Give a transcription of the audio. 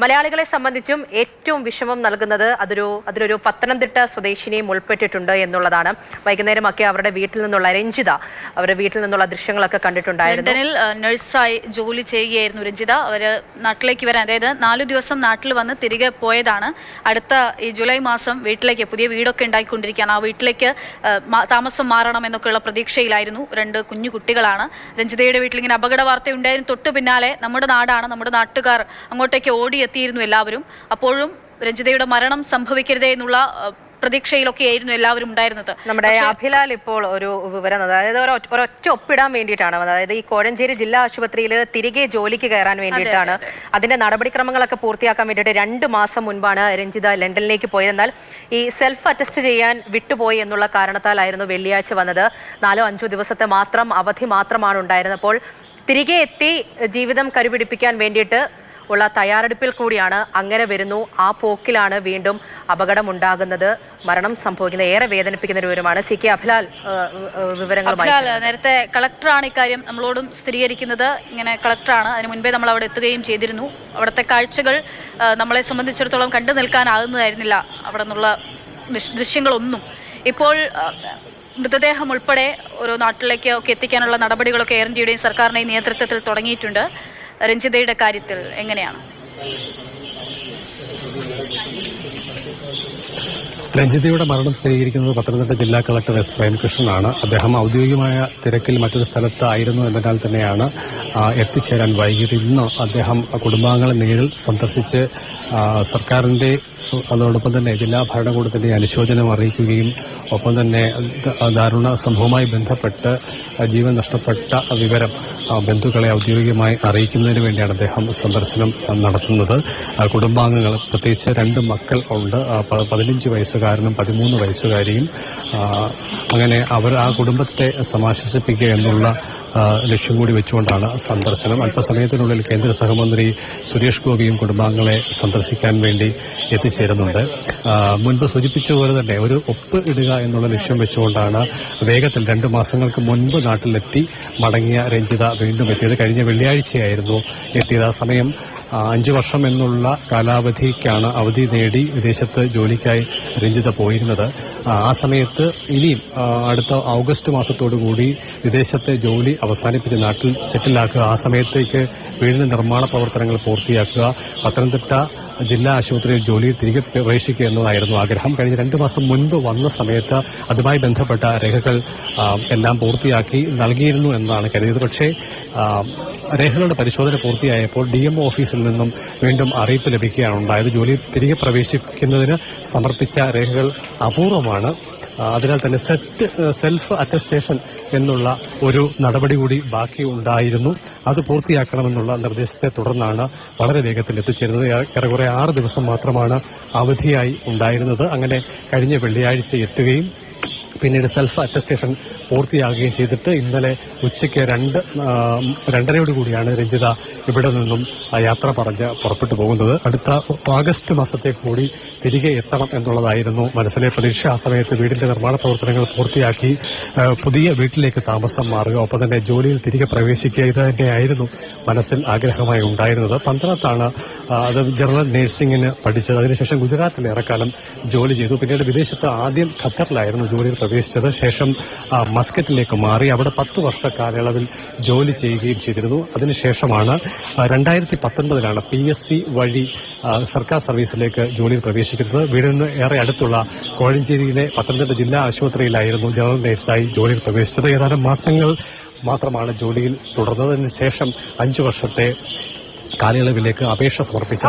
മലയാളികളെ സംബന്ധിച്ചും ഏറ്റവും വിഷമം നൽകുന്നത് അതൊരു അതിലൊരു പത്തനംതിട്ട സ്വദേശിനിയും ഉൾപ്പെട്ടിട്ടുണ്ട് എന്നുള്ളതാണ്. വൈകുന്നേരമൊക്കെ അവരുടെ വീട്ടിൽ നിന്നുള്ള രഞ്ജിത അവരുടെ വീട്ടിൽ നിന്നുള്ള ദൃശ്യങ്ങളൊക്കെ കണ്ടിട്ടുണ്ടായിരുന്നു. നഴ്സായി ജോലി ചെയ്യുകയായിരുന്നു രഞ്ജിത. അവർ നാട്ടിലേക്ക് വരാൻ അതായത് നാലു ദിവസം നാട്ടിൽ വന്ന് തിരികെ പോയതാണ്. അടുത്ത ഈ ജൂലൈ മാസം വീട്ടിലേക്ക് പുതിയ വീടൊക്കെ ഉണ്ടായിക്കൊണ്ടിരിക്കുകയാണ്. ആ വീട്ടിലേക്ക് താമസം മാറണം എന്നൊക്കെയുള്ള പ്രതീക്ഷയിലായിരുന്നു രണ്ട് കുഞ്ഞു കുട്ടികളാണ്. രഞ്ജിതയുടെ വീട്ടിൽ ഇങ്ങനെ അപകട വാർത്ത ഉണ്ടായിരുന്നു. തൊട്ടു പിന്നാലെ നമ്മുടെ നാടാണ് നമ്മുടെ നാട്ടുകാർ അങ്ങോട്ടേക്ക് ഓടിയെത്തിയിരുന്നു എല്ലാവരും. അപ്പോഴും രഞ്ജിതയുടെ മരണം സംഭവിക്കരുതേ എന്നുള്ള പ്രതീക്ഷയിലൊക്കെ ആയിരുന്നു എല്ലാവരും ഉണ്ടായിരുന്നത്. നമ്മുടെ അഭിലാൽ ഇപ്പോൾ ഒരു വിവരം അതായത് ഒരൊറ്റ ഒപ്പിടാൻ വേണ്ടിയിട്ടാണ്. അതായത് ഈ കോഴഞ്ചേരി ജില്ലാ ആശുപത്രിയിൽ തിരികെ ജോലിക്ക് കയറാൻ വേണ്ടിയിട്ടാണ്. അതിന്റെ നടപടിക്രമങ്ങളൊക്കെ പൂർത്തിയാക്കാൻ വേണ്ടിയിട്ട് രണ്ട് മാസം മുൻപാണ് രഞ്ജിത ലണ്ടനിലേക്ക് പോയത്. എന്നാൽ ഈ സെൽഫ് അറ്റസ്റ്റ് ചെയ്യാൻ വിട്ടുപോയി എന്നുള്ള കാരണത്താലായിരുന്നു വെള്ളിയാഴ്ച വന്നത്. നാലോ അഞ്ചോ ദിവസത്തെ മാത്രം അവധി മാത്രമാണ് ഉണ്ടായിരുന്നപ്പോൾ തിരികെ എത്തി ജീവിതം കരുപിടിപ്പിക്കാൻ വേണ്ടിയിട്ട് ഉള്ള തയ്യാറെടുപ്പിൽ കൂടിയാണ് അങ്ങനെ വരുന്നു. ആ പോക്കിലാണ് വീണ്ടും അപകടമുണ്ടാകുന്നത്. മരണം സംഭവിക്കുന്നത് ഏറെ വേദനിപ്പിക്കുന്ന ഒരു വിവരമാണ് സി കെ അഭിലാൽ വിവരങ്ങൾ നേരത്തെ കളക്ടറാണ് ഇക്കാര്യം നമ്മളോടും സ്ഥിരീകരിക്കുന്നത്. ഇങ്ങനെ കളക്ടറാണ്. അതിന് മുൻപേ നമ്മൾ അവിടെ എത്തുകയും ചെയ്തിരുന്നു. അവിടുത്തെ കാഴ്ചകൾ നമ്മളെ സംബന്ധിച്ചിടത്തോളം കണ്ടു നിൽക്കാനാകുന്നതായിരുന്നില്ല അവിടെ നിന്നുള്ള ദൃശ്- ദൃശ്യങ്ങളൊന്നും. ഇപ്പോൾ മൃതദേഹം ഉൾപ്പെടെ ഓരോ നാട്ടിലേക്ക് ഒക്കെ എത്തിക്കാനുള്ള നടപടികളൊക്കെ എയർ ഇന്ത്യയുടെയും സർക്കാരിന്റെയും നേതൃത്വത്തിൽ തുടങ്ങിയിട്ടുണ്ട്. രഞ്ജിതയുടെ കാര്യത്തിൽ എങ്ങനെയാണ്? രഞ്ജിതയുടെ മരണം സ്ഥിരീകരിക്കുന്നത് പത്തനംതിട്ട ജില്ലാ കളക്ടർ എസ് പ്രേംകൃഷ്ണനാണ് അദ്ദേഹം ഔദ്യോഗികമായ തിരക്കിൽ മറ്റൊരു സ്ഥലത്തായിരുന്നു എന്നതിനാൽ തന്നെയാണ് എത്തിച്ചേരാൻ വൈകിയത്. ഇന്ന് അദ്ദേഹം കുടുംബാംഗങ്ങളെ നേരിൽ സന്ദർശിച്ച് സർക്കാരിന്റെ അതോടൊപ്പം തന്നെ ജില്ലാ ഭരണകൂടത്തിന്റെ അനുശോചനം അറിയിക്കുകയും ഒപ്പം തന്നെ ദാരുണ സംഭവവുമായി ബന്ധപ്പെട്ട് ജീവൻ നഷ്ടപ്പെട്ട വിവരം ബന്ധുക്കളെ ഔദ്യോഗികമായി അറിയിക്കുന്നതിന് വേണ്ടിയാണ് അദ്ദേഹം സന്ദർശനം നടത്തുന്നത്. കുടുംബാംഗങ്ങൾ പ്രത്യേകിച്ച് രണ്ട് മക്കൾ ഉണ്ട് പതിനഞ്ച് വയസ്സുകാരനും പതിമൂന്ന് വയസ്സുകാരിയും. അങ്ങനെ അവർ ആ കുടുംബത്തെ സമാശ്വസിപ്പിക്കുക എന്നുള്ള ലക്ഷ്യം കൂടി വെച്ചുകൊണ്ടാണ് സന്ദർശനം. അല്പസമയത്തിനുള്ളിൽ കേന്ദ്ര സഹമന്ത്രി സുരേഷ് ഗോപിയും കുടുംബാംഗങ്ങളെ സന്ദർശിക്കാൻ വേണ്ടി എത്തിച്ചേരുന്നുണ്ട് മുൻപ് സൂചിപ്പിച്ചതുപോലെ തന്നെ ഒരു ഒപ്പ് ഇടുക എന്നുള്ള ലക്ഷ്യം വെച്ചുകൊണ്ടാണ് വേഗത്തിൽ രണ്ട് മാസങ്ങൾക്ക് മുൻപ് നാട്ടിലെത്തി മടങ്ങിയ രഞ്ജിത വീണ്ടും എത്തിയത്. കഴിഞ്ഞ വെള്ളിയാഴ്ചയായിരുന്നു എത്തിയത്. ആ സമയം അഞ്ചു വർഷം എന്നുള്ള കാലാവധിക്കാണ് അവധി നേടി വിദേശത്ത് ജോലിക്കായി രഞ്ജിത പോയിരുന്നത്. ആ, സമയത്ത് ഇനിയും അടുത്ത ഓഗസ്റ്റ് മാസത്തോടുകൂടി വിദേശത്തെ ജോലി അവസാനിപ്പിച്ച് നാട്ടിൽ സെറ്റിലാക്കുക. ആ സമയത്തേക്ക് വീടിന്റെ നിർമ്മാണ പ്രവർത്തനങ്ങൾ പൂർത്തിയാക്കുക. പത്തനംതിട്ട ജില്ലാ ആശുപത്രിയിൽ ജോലിയിൽ തിരികെ പ്രവേശിക്കുക എന്നതായിരുന്നു ആഗ്രഹം. കഴിഞ്ഞ രണ്ട് മാസം മുൻപ് വന്ന സമയത്ത് അതുമായി ബന്ധപ്പെട്ട രേഖകൾ എല്ലാം പൂർത്തിയാക്കി നൽകിയിരുന്നു എന്നാണ് കരുതിയത്. പക്ഷേ രേഖകളുടെ പരിശോധന പൂർത്തിയായപ്പോൾ ഡി എം ഓഫീസിൽ നിന്നും വീണ്ടും അറിയിപ്പ് ലഭിക്കുകയാണ് ഉണ്ടായത്. ജോലിയിൽ തിരികെ പ്രവേശിക്കുന്നതിന് സമർപ്പിച്ച രേഖകൾ അപൂർവമാണ്. അതിനാൽ തന്നെ സെറ്റ് സെൽഫ് അറ്റസ്റ്റേഷൻ എന്നുള്ള ഒരു നടപടി കൂടി ബാക്കി ഉണ്ടായിരുന്നു. അത് പൂർത്തിയാക്കണമെന്നുള്ള നിർദ്ദേശത്തെ തുടർന്നാണ് വളരെ വേഗത്തിൽ എത്തിച്ചേരുന്നത്. ഏറെക്കുറെ ആറ് ദിവസം മാത്രമാണ് അവധിയായി ഉണ്ടായിരുന്നത്. അങ്ങനെ കഴിഞ്ഞ വെള്ളിയാഴ്ച എത്തുകയും പിന്നീട് സെൽഫ് അറ്റസ്റ്റേഷൻ പൂർത്തിയാകുകയും ചെയ്തിട്ട് ഇന്നലെ ഉച്ചയ്ക്ക് രണ്ട് രണ്ടരയോട് കൂടിയാണ് രഞ്ജിത ഇവിടെ നിന്നും യാത്ര പറഞ്ഞ് പുറപ്പെട്ടു പോകുന്നത്. അടുത്ത ഓഗസ്റ്റ് മാസത്തെ കൂടി തിരികെ എത്തണം എന്നുള്ളതായിരുന്നു മനസ്സിലെ പ്രതീക്ഷ. ആ സമയത്ത് വീടിന്റെ നിർമ്മാണ പ്രവർത്തനങ്ങൾ പൂർത്തിയാക്കി പുതിയ വീട്ടിലേക്ക് താമസം മാറുക ഒപ്പം തന്നെ ജോലിയിൽ തിരികെ പ്രവേശിക്കുക ഇത് തന്നെയായിരുന്നു മനസ്സിൽ ആഗ്രഹമായി ഉണ്ടായിരുന്നത്. പന്ത്രണ്ടാണ് അത് ജനറൽ നഴ്സിംഗിന് പഠിച്ചത്. അതിനുശേഷം ഗുജറാത്തിൽ ഏറെക്കാലം ജോലി ചെയ്തു. പിന്നീട് വിദേശത്ത് ആദ്യം ഖത്തറിലായിരുന്നു ജോലിയിൽ പ്രവേശിച്ചത് ശേഷം മസ്കറ്റിലേക്ക് മാറി അവിടെ പത്ത് വർഷ കാലയളവിൽ ജോലി ചെയ്യുകയും ചെയ്തിരുന്നു. അതിനുശേഷമാണ് രണ്ടായിരത്തി പത്തൊൻപതിലാണ് പി എസ് സി വഴി സർക്കാർ സർവീസിലേക്ക് ജോലിയിൽ പ്രവേശിക്കുന്നത് വീടിന് ഏറെ അടുത്തുള്ള കോഴഞ്ചേരിയിലെ പത്തനംതിട്ട ജില്ലാ ആശുപത്രിയിലായിരുന്നു ജനറൽ നഴ്സായി ജോലിയിൽ പ്രവേശിച്ചത്. ഏതാനും മാസങ്ങൾ മാത്രമാണ് ജോലിയിൽ തുടർന്നതിന് ശേഷം അഞ്ചു വർഷത്തെ കാലയളവിലേക്ക് അപേക്ഷ സമർപ്പിച്ചത്